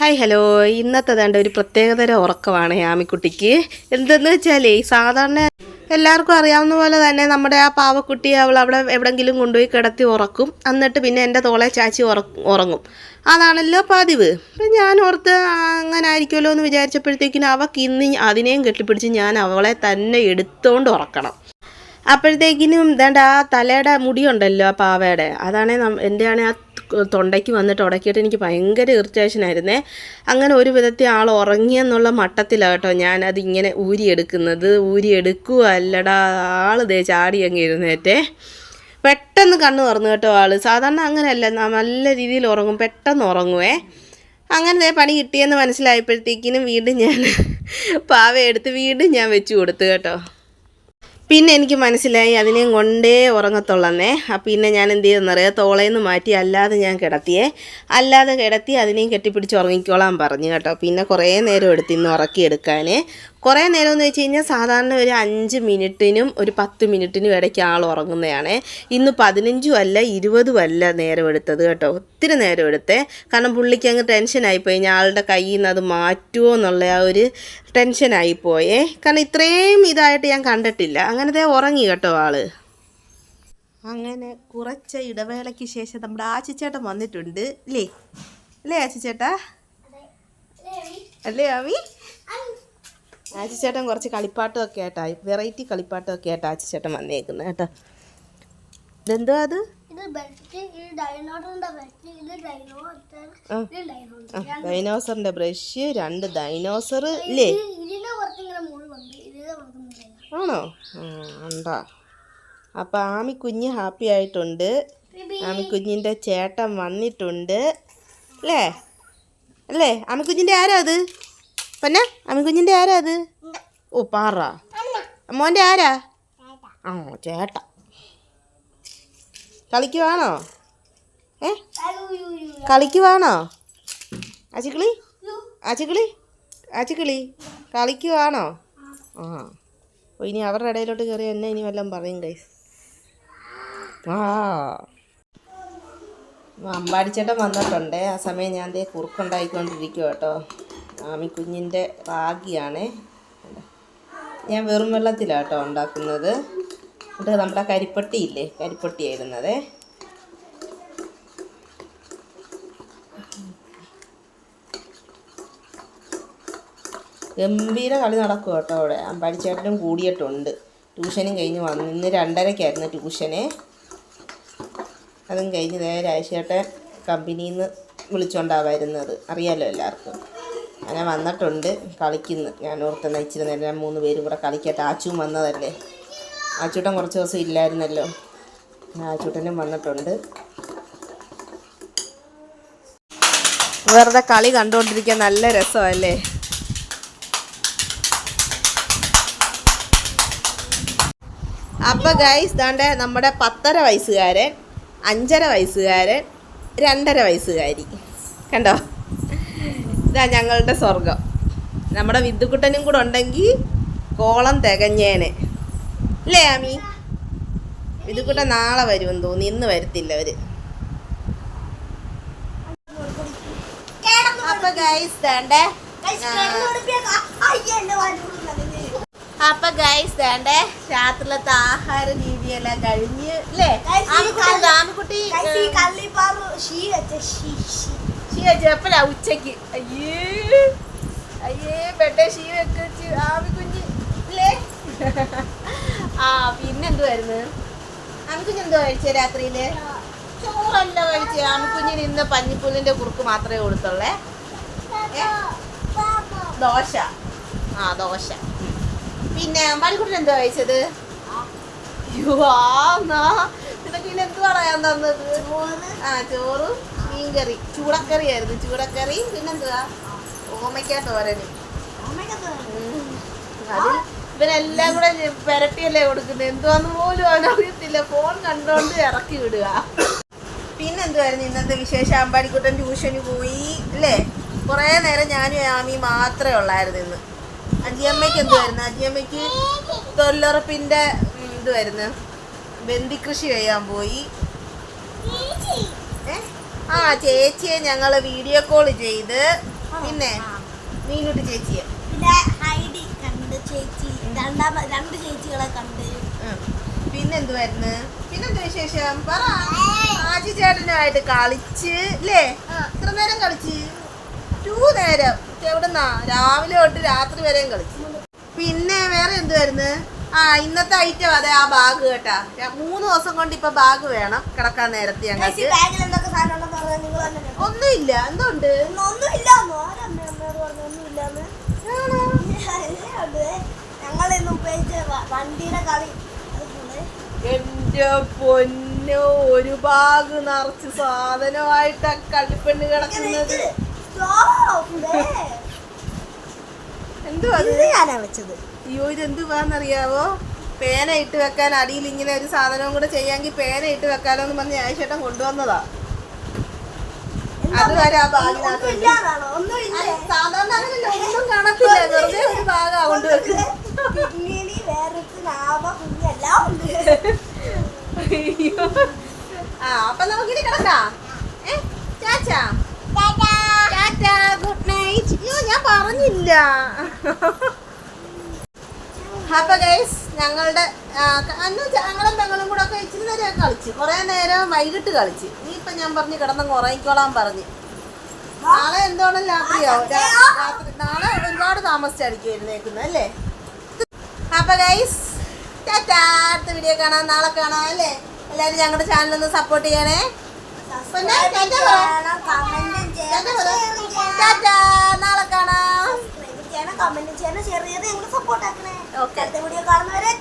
Hi hello. ഇന്നത്തെ തേണ്ട ഒരു പ്രത്യേകതര ഉറക്കമാണ് ആമിക്കുട്ടിക്ക് എന്തെന്ന് വെച്ചാലേ സാധാരണ എല്ലാവർക്കും അറിയാവുന്ന പോലെ തന്നെ നമ്മുടെ ആ പാവക്കുട്ടി അവൾ അവിടെ എവിടെങ്കിലും കൊണ്ടുപോയി കിടത്തി ഉറക്കും. എന്നിട്ട് പിന്നെ എന്റെ തോളെ ചാച്ചി ഉറ ഉറങ്ങും. അതാണല്ലോ പതിവ്. അപ്പം ഞാൻ ഓർത്ത് അങ്ങനെ ആയിരിക്കുമല്ലോ എന്ന് വിചാരിച്ചപ്പോഴത്തേക്കിനും അവക്ക് ഇന്ന് അതിനെയും കെട്ടിപ്പിടിച്ച് ഞാൻ അവളെ തന്നെ എടുത്തുകൊണ്ട് ഉറക്കണം. അപ്പോഴത്തേക്കിനും എന്താണ്ട് ആ തലയുടെ മുടിയുണ്ടല്ലോ ആ പാവയുടെ. അതാണേ എന്റെ ആണേ ആ തൊണ്ടയ്ക്ക് വന്നിട്ട് ഉടക്കിയിട്ട് എനിക്ക് ഭയങ്കര ഇറിറ്റേഷൻ ആയിരുന്നേ. അങ്ങനെ ഒരു വിധത്തിൽ ആൾ ഉറങ്ങിയെന്നുള്ള മട്ടത്തിലാണ് കേട്ടോ ഞാനത് ഇങ്ങനെ ഊരിയെടുക്കുന്നത്. ഊരിയെടുക്കുക അല്ലടാ ആൾ ദേ ചാടി അങ്ങ് ഇരുന്നേറ്റേ പെട്ടെന്ന് കണ്ണ് തുറന്നു കേട്ടോ ആൾ സാധാരണ അങ്ങനെയല്ല നല്ല രീതിയിൽ ഉറങ്ങും. പെട്ടെന്ന് ഉറങ്ങുവേ. അങ്ങനെ പണി കിട്ടിയെന്ന് മനസ്സിലായപ്പോഴത്തേക്കിനും വീണ്ടും ഞാൻ പാവയെടുത്ത് വീണ്ടും ഞാൻ വെച്ചു കൊടുത്തു കേട്ടോ. പിന്നെ എനിക്ക് മനസ്സിലായി അതിനെയും കൊണ്ടേ ഉറങ്ങത്തുള്ളന്നേ. പിന്നെ ഞാൻ എന്ത് ചെയ്തെന്നറിയാം തോളേന്ന് മാറ്റി അല്ലാതെ ഞാൻ കിടത്തിയേ. അല്ലാതെ കിടത്തി അതിനെയും കെട്ടിപ്പിടിച്ച് ഉറങ്ങിക്കോളാൻ പറഞ്ഞു കേട്ടോ. പിന്നെ കുറേ നേരം എടുത്തിന്ന് ഉറക്കിയെടുക്കാൻ കുറേ നേരം എന്ന് വെച്ച് കഴിഞ്ഞാൽ സാധാരണ ഒരു അഞ്ച് മിനിറ്റിനും ഒരു പത്ത് മിനിറ്റിനും ഇടയ്ക്ക് ആൾ ഉറങ്ങുന്നതാണ്. ഇന്ന് പതിനഞ്ചും അല്ല ഇരുപതും അല്ല നേരം എടുത്തത് കേട്ടോ. ഒത്തിരി നേരം എടുത്തേ. കാരണം പുള്ളിക്ക് അങ്ങ് ടെൻഷനായിപ്പോയി ഞാൻ ആളുടെ കയ്യിൽ നിന്ന് അത് മാറ്റുമോ എന്നുള്ള ആ ഒരു ടെൻഷനായിപ്പോയേ കാരണം ഇത്രയും ഇതായിട്ട് ഞാൻ കണ്ടിട്ടില്ല. അങ്ങനത്തെ ഉറങ്ങി കേട്ടോ ആൾ. അങ്ങനെ കുറച്ച് ഇടവേളയ്ക്ക് ശേഷം നമ്മുടെ ആച്ചിച്ചേട്ടൻ വന്നിട്ടുണ്ട്. അല്ലേ അല്ലേ ആച്ചിച്ചേട്ടാ അല്ലേ. ആമി ആച്ചിച്ചേട്ടൻ കുറച്ച് കളിപ്പാട്ടമൊക്കെ ആയിട്ടാ വെറൈറ്റി കളിപ്പാട്ടമൊക്കെ ആയിട്ടാ ആച്ചിച്ചേട്ടൻ വന്നേക്കുന്നത് കേട്ടോ. ഇതെന്തോ അത്? ഡൈനോസറിന്റെ ബ്രഷ് രണ്ട് ഡൈനോസർ ഇല്ലേ? ആണോ? ഉണ്ടാ? അപ്പൊ ആമി കുഞ്ഞ് ഹാപ്പി ആയിട്ടുണ്ട്. ആമി കുഞ്ഞിന്റെ ചേട്ടൻ വന്നിട്ടുണ്ട്. അല്ലേ? അല്ലേ? ആമി കുഞ്ഞിന്റെ ആരാ അത്? പിന്നെ ആമി കുഞ്ഞിന്റെ ആരാ അത്? ഓ പാറ. മോന്റെ ആരാ? ആ ചേട്ട. കളിക്കുവാണോ? ഏ? കളിക്കുവാണോ? ആച്ചിക്കിളി? ആച്ചിക്കിളി? ആച്ചിക്കിളി കളിക്കുവാണോ? ആ. ഓ ഇനി അവരുടെ ഇടയിലോട്ട് കയറി എന്നെ ഇനി വല്ലതും പറയും കൈസ് ആ. അമ്പാടിച്ചേട്ടൻ വന്നിട്ടുണ്ടേ. ആ സമയം ഞാൻ ദേ കുറുക്കുണ്ടായിക്കൊണ്ടിരിക്കും കേട്ടോ. ആമി കുഞ്ഞിന്റെ റാഗിയാണേ. ഞാൻ വെറും വെള്ളത്തിലാണ് കേട്ടോ ഉണ്ടാക്കുന്നത്. എന്നിട്ട് നമ്മുടെ കരിപ്പട്ടി ഇല്ലേ? കരിപ്പട്ടി ആയിരുന്നത് ഗംഭീര കളി നടക്കും കേട്ടോ അവിടെ. അമ്പാടിച്ചേട്ടനും കൂടിയിട്ടുണ്ട്. ട്യൂഷനും കഴിഞ്ഞ് വന്നു. ഇന്ന് രണ്ടരയ്ക്കായിരുന്നു ട്യൂഷന്. അതും കഴിഞ്ഞ് നേരെ രാജേട്ടൻ കമ്പനിയിൽ നിന്ന് വിളിച്ചോണ്ടാവായിരുന്നത് അറിയാലോ എല്ലാവർക്കും. അങ്ങനെ വന്നിട്ടുണ്ട് കളിക്കുന്നു. ഞാൻ ഓർത്തുന്ന ഇച്ചിരി നേരം മൂന്ന് പേരും കൂടെ കളിക്കട്ടെ. ആച്ചും വന്നതല്ലേ? ആച്ചൂട്ടൻ കുറച്ച് ദിവസം ഇല്ലായിരുന്നല്ലോ. ആച്ചൂട്ടനും വന്നിട്ടുണ്ട്. വെറുതെ കളി കണ്ടുകൊണ്ടിരിക്കാൻ നല്ല രസമല്ലേ? അപ്പോൾ ഗൈസ് ദാണ്ടെ നമ്മുടെ പത്തര വയസ്സുകാരൻ അഞ്ചര വയസ്സുകാരൻ രണ്ടര വയസ്സുകാരി. കണ്ടോ? ഇതാ ഞങ്ങളുടെ സ്വർഗം നമ്മുടെ വിദ്യുക്കുട്ടനും കൂടെ ഉണ്ടെങ്കിൽ കോളം തികഞ്ഞേനെ. അല്ലേ ആമി? വിദ്യുക്കുട്ടൻ നാളെ വരുമെന്ന് തോന്നി ഇന്ന് വരത്തില്ല അവർ. അപ്പൊ ഗൈസ് തേണ്ടേ അപ്പൊ ഗൈസ് വേണ്ടേ രാത്രിയിലത്തെ ആഹാര രീതിയെല്ലാം കഴിഞ്ഞ് അല്ലേ ആമിക്കുട്ടി ആമിക്കുട്ടി ഷീ എപ്പോഴാ ഉച്ചയ്ക്ക് അയ്യേ അയ്യേ പെട്ടെ ഷീ വെക്കച്ച് ആവി കുഞ്ഞ് അല്ലേ ആ പിന്നെന്തുവായിരുന്നു ആമിക്കുഞ്ഞ് എന്തോ കഴിച്ചേ രാത്രിയിൽ? ചോറല്ല കഴിച്ചേ. ആമിക്കുഞ്ഞിന് ഇന്ന് പഞ്ഞിപ്പുല്ലിന്റെ കുറുക്ക് മാത്രമേ കൊടുത്തുള്ളേ. ദോശ. ആ ദോശ. പിന്നെ മണിക്കുട്ടൻ എന്തോ കഴിച്ചത്? യുവാ ആന്നാ. നിനക്ക് പിന്നെ എന്ത് പറയാൻ തന്നത്? ആ ചോറും മീൻകറി ചൂടക്കറി ആയിരുന്നു ചൂടക്കറി പിന്നെന്തുവാ? ഓമയ്ക്ക തോരനും. അതിൽ ഇവരെല്ലാം കൂടെ പെരട്ടിയല്ലേ കൊടുക്കുന്നത് എന്തുവാന്ന് പോലും അവനറിയത്തില്ല. ഫോൺ കണ്ടോണ്ട് ഇറക്കി വിടുക. പിന്നെന്തുവായിരുന്നു ഇന്നത്തെ വിശേഷം? അമ്പാടിക്കുട്ടൻ ട്യൂഷന് പോയി അല്ലേ? കുറേ നേരം ഞാനും ആമി മാത്രമേ ഉള്ളായിരുന്നു ഇന്ന്. അജിയമ്മയ്ക്ക് എന്തുവായിരുന്നു? അജിയമ്മയ്ക്ക് തൊഴിലുറപ്പിന്റെ ഇതുവായിരുന്നു. കൃഷി ചെയ്യാൻ പോയി? ആ ചേച്ചിയെ ഞങ്ങൾ വീഡിയോ കോൾ ചെയ്ത്. പിന്നെ മീനുട്ടി ചേച്ചിയെ. പിന്നെ ഹൈഡി കണ്ട് ചേച്ചി. രണ്ടാമ രണ്ട് ചേച്ചികളെ കണ്ട്. പിന്നെന്തുവായിരുന്നു? പിന്നെന്താ വിശേഷം? പറ. ആജി ചേട്ടനുമായിട്ട് കളിച്ച് അല്ലേ ഇത്ര നേരം കളിച്ച്? ടൂ നേരം. എവിടുന്നാ രാവിലെ തൊട്ട് രാത്രി വരെയും കളിച്ച്. പിന്നെ വേറെ എന്തുവായിരുന്നു? ആ ഇന്നത്തെ ഐറ്റം അതെ ആ ബാഗ് കേട്ടാ. മൂന്ന് ദിവസം കൊണ്ട് ഇപ്പൊ ബാഗ് വേണം കിടക്കാൻ നേരത്തെ ഞങ്ങൾക്ക്. ഒന്നുമില്ല. എന്തുണ്ട്. എന്റെ പൊന്നോ ഒരു ബാഗ് നിറച്ച് സാധനമായിട്ടാ കളിപ്പെണ്ണ് കിടക്കുന്നത്. എന്തുവാ ഇത് ഞാനാ വെച്ചത്. അയ്യോ ഇതെന്തുവാന്നറിയാവോ? പേന ഇട്ട് വെക്കാൻ അടിയിൽ ഇങ്ങനെ ഒരു സാധനവും കൂടെ ചെയ്യാമെങ്കിൽ പേന ഇട്ട് വെക്കാലോ എന്ന് പറഞ്ഞ് ആയിഷേട്ടൻ കൊണ്ടുവന്നതാ. അതുവരെ ആ ബാഗിനകത്ത് ഒന്നുമില്ല അല്ല, സാധാരണ അങ്ങനെയല്ല ഒന്നും കാണത്തില്ല. വെറുതെ ഒരു ബാഗാ കൊണ്ടുവെക്കുന്നത് പിന്നീട് വേറൊരു നാമ കുഞ്ഞെല്ലാം ഉണ്ട്. അയ്യോ. ആ അപ്പൊ നമുക്കിനി കിടക്കാം. ഏ ചാച്ചാ ടാറ്റാ ഗുഡ് നൈറ്റ്. അയ്യോ ഞാൻ പറഞ്ഞില്ല. അപ്പൊ ഗൈസ് ഞങ്ങളുടെ അന്ന് ഞങ്ങളും പെങ്ങളും കൂടെ ഒക്കെ ഇച്ചിരി നേരം കളിച്ച്. കുറെ നേരം വൈകിട്ട് കളിച്ച്. നീ ഇനിയിപ്പൊ ഞാൻ പറഞ്ഞു കിടന്ന് ഉറങ്ങിക്കോളാൻ പറഞ്ഞു. നാളെ എന്തോണം രാത്രിയാവും രാത്രി നാളെ ഒരുപാട് താമസിച്ചായിരിക്കും എഴുന്നേക്കുന്നത് അല്ലേ? അപ്പൊ ഗൈസ് അടുത്ത വീഡിയോ കാണാം. നാളെ കാണാം അല്ലേ? എല്ലാരും ഞങ്ങളുടെ ചാനൽ ഒന്ന് സപ്പോർട്ട് ചെയ്യണേ. പിന്നെ നാളെ കാണാം. കമന്റ് ചെയ്യണം ഷെയർ ചെയ്ത് ഞങ്ങൾ സപ്പോർട്ട് ആക്കണേ. അടുത്ത വീഡിയോ കാണുന്നവരെ